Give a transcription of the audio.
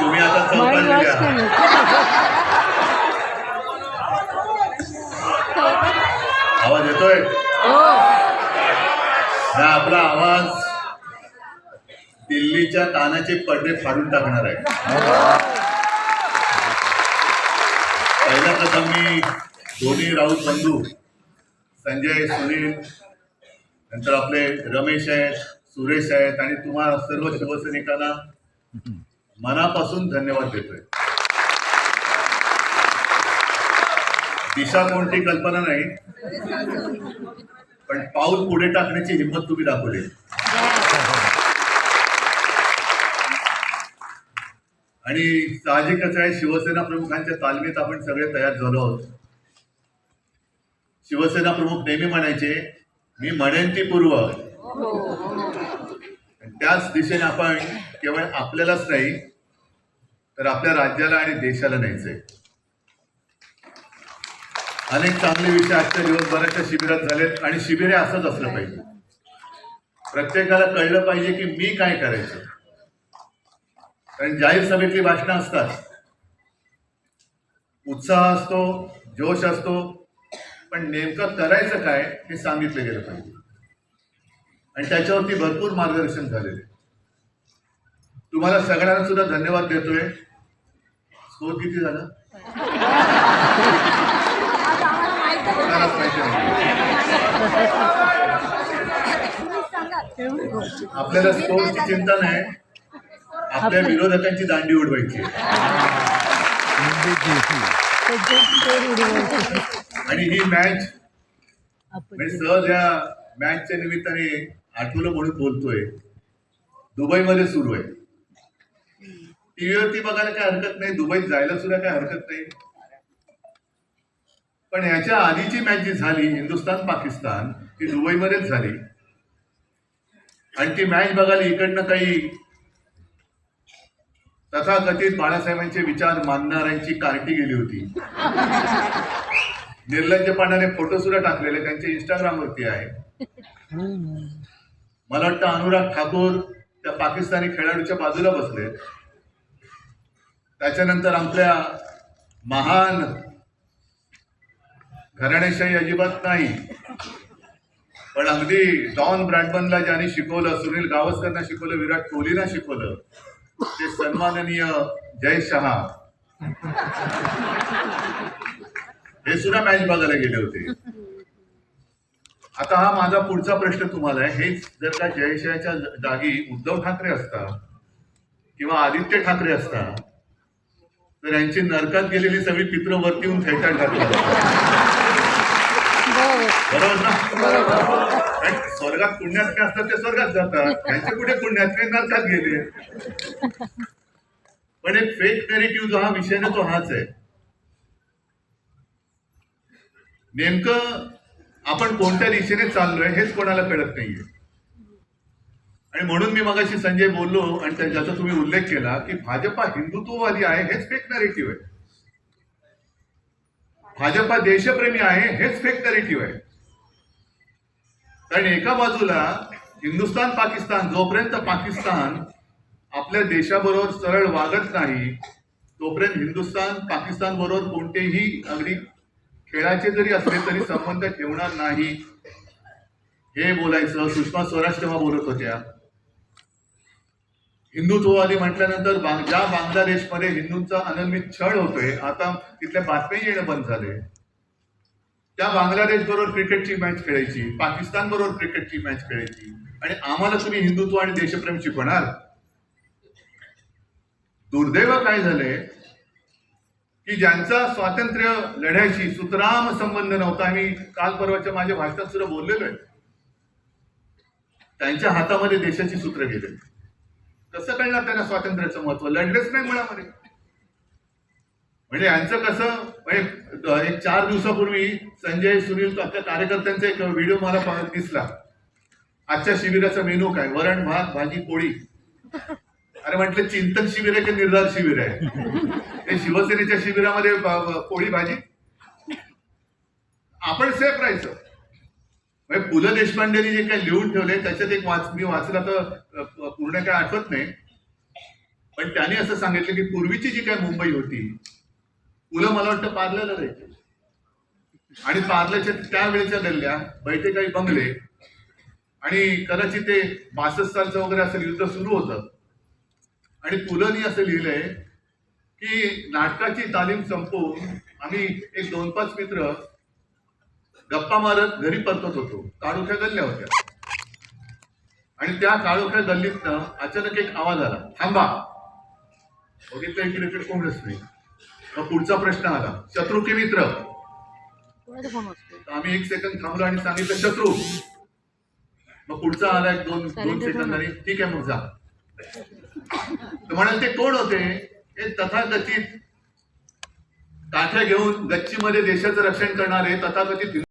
तुम्ही आता mind wash चौकात केलं. आवाज येतोय? हो. आपला आवाज दिल्लीच्या कानाचे पडदे फाडून टाकणार आहे. पहिला प्रथम मी दोन्ही राऊत बंधू संजय सुनील नंतर आपले रमेश आहेत सुरेश आहेत आणि तुम्हाला सर्व शिवसैनिकांना मनापासून धन्यवाद देतोय. दिशा कोणती कल्पना नाही पण पाऊल पुढे टाकण्याची हिंमत तुम्ही दाखवली. आणि साहजिकच आहे शिवसेना प्रमुखांच्या तालमीत आपण सगळे तयार झालो आहोत. शिवसेना प्रमुख नेहमी म्हणायचे मी म्हणेन ती पूर्व. हो, हो, हो. त्याच दिशेने आपण केवळ आपल्यालाच नाही तर आपल्या राज्याला आणि देशाला न्यायचंय. अनेक चांगले विषय आजच्या दिवस बऱ्याचशा शिबिरात झालेत आणि शिबिर हे असंच असलं पाहिजे. प्रत्येकाला कळलं पाहिजे की मी काय करायचं. कारण जाहीर सभेतली भाषणं असतात. उत्साह असतो जोश असतो पण नेमकं करायचं काय हे सांगितलं गेलं पाहिजे. आणि त्याच्यावरती भरपूर मार्गदर्शन झालेले. तुम्हाला सगळ्यांना सुद्धा धन्यवाद देतोय. स्कोर किती झाला. आपल्याला स्पोर्टची चिंता नाही. आपल्या विरोधकांची दांडी उडवायची. आणि ही मॅच म्हणजे सहज या मॅचच्या निमित्ताने आठवलं म्हणून बोलतोय. दुबईमध्ये सुरू आहे. टीव्हीवरती बघायला काय हरकत नाही. दुबईत जायला सुद्धा काय हरकत नाही. पण ह्याच्या आधीची मॅच जी झाली हिंदुस्थान पाकिस्तान ती दुबईमध्येच झाली. आणि ती मॅच बघायला इकडनं काही तथाकथित बाळासाहेबांचे विचार मानणाऱ्यांची कार्टी गेली होती. निर्लज्जपणाने फोटो सुद्धा टाकलेले त्यांचे इंस्टाग्रामवरती आहे. मला वाटतं अनुराग ठाकूर त्या पाकिस्तानी खेळाडूच्या बाजूला बसले. त्याच्यानंतर आपल्या महान घराणेशाही अजिबात नाही. पण अगदी डॉन ब्रॅडमनला ज्यांनी शिकवलं सुनील गावस्करना शिकवलं विराट कोहलीला शिकवलं ते सन्माननीय जय शहा. हे सुद्धा मॅच बघायला गेले होते. आता हा माझा पुढचा प्रश्न तुम्हाला आहे. हेच जर का जयशयाच्या जागी उद्धव ठाकरे असता किंवा आदित्य ठाकरे असता तर यांची नरकात गेलेली सगळी पित्र वरती येऊन थैटाळ टाकली बरोबर. ना? स्वर्गात पुण्यात्मे असतात ते स्वर्गात जातात. त्यांचे कुठे पुण्यात्मे नरकात गेले. पण एक फेक नेरेटिव्ह जो हा विषय ना तो हाच आहे. नेमकं आपण कोणत्या दिशेने चाललोय हेच कोणाला कळत नाहीये. आणि म्हणून मी मगाशी संजय बोललो आणि ज्याचा तुम्ही उल्लेख केला की भाजपा हिंदुत्ववादी आहे हेच फेक नरेटिव्ह आहे. भाजपा देशप्रेमी आहे हेच फेक नरेटिव्ह आहे. कारण एका बाजूला हिंदुस्थान पाकिस्तान जोपर्यंत पाकिस्तान आपल्या देशाबरोबर सरळ वागत नाही तोपर्यंत हिंदुस्थान पाकिस्तान बरोबर कोणतेही अगदी खेळाचे जरी असले तरी संबंध ठेवणार नाही. हे बोलायचं सुषमा स्वराज तेव्हा बोलत होत्या. हिंदुत्ववादी म्हटल्यानंतर बांग- ज्या बांगलादेशमध्ये हिंदूंचा अनन्वित छळ होतोय आता तिथल्या बातम्या येणं बंद झाले त्या बांगलादेश बरोबर क्रिकेटची मॅच खेळायची पाकिस्तान बरोबर क्रिकेटची मॅच खेळायची आणि आम्हाला तुम्ही हिंदुत्व आणि देशप्रेम शिकवणार दुर्दैव काय झालंय? की ज्यांचा स्वातंत्र्य लढ्याशी सुतराम संबंध नव्हता. मी काल परवाच्या माझ्या भाषणात सुद्धा बोललेलो आहे. त्यांच्या हातामध्ये देशाची सूत्र गेले. कसं कळणार त्यांना स्वातंत्र्याचं महत्त्व? लढलेच नाही मुळामध्ये. म्हणजे यांचं कसं म्हणजे एक चार दिवसापूर्वी संजय सुनील आपल्या कार्यकर्त्यांचा एक व्हिडिओ मला दिसला. आजच्या शिबिराचा मेनू काय? वरण भात भाजी पोळी. अरे म्हटलं चिंतन शिबिर आहे की निर्धार शिबिर आहे? हे शिवसेनेच्या शिबिरामध्ये पोळी भाजी? आपण सेफ राहायचं. म्हणजे पु ल देशपांडेनी जे काही लिहून ठेवले त्याच्यात एक वाच मी वाचलं तर पूर्ण काय आठवत नाही. पण त्याने असं सांगितलं की पूर्वीची जी काय मुंबई होती पुलं मला वाटतं पार्ल्याला राहायची आणि पार्ल्याच्या त्यावेळेच्या गल्ल्या बैठे काही बंगले. आणि कदाचित ते बासष्ट सालचं वगैरे असं युद्ध सुरू होतं. आणि पुलंनी असं लिहिलंय की नाटकाची तालीम संपवून आम्ही एक दोन पाच मित्र गप्पा मारत घरी परतत होतो. काळोख्या गल्ल्या होत्या. आणि त्या काळोख्या गल्लीतनं अचानक एक आवाज आला. थांबा. बघितलं इकडे इकडे कोणच नाही. मग पुढचा प्रश्न आला. शत्रू की मित्र? आम्ही एक सेकंद थांबलो आणि सांगितलं शत्रू. मग पुढचा आला एक दोन दोन सेकंदांनी ठीक आहे मग जा. म्हणाल ते कोण होते? हे तथाकथित काठ्या घेऊन गच्चीमध्ये देशाचं रक्षण करणारे तथाकथित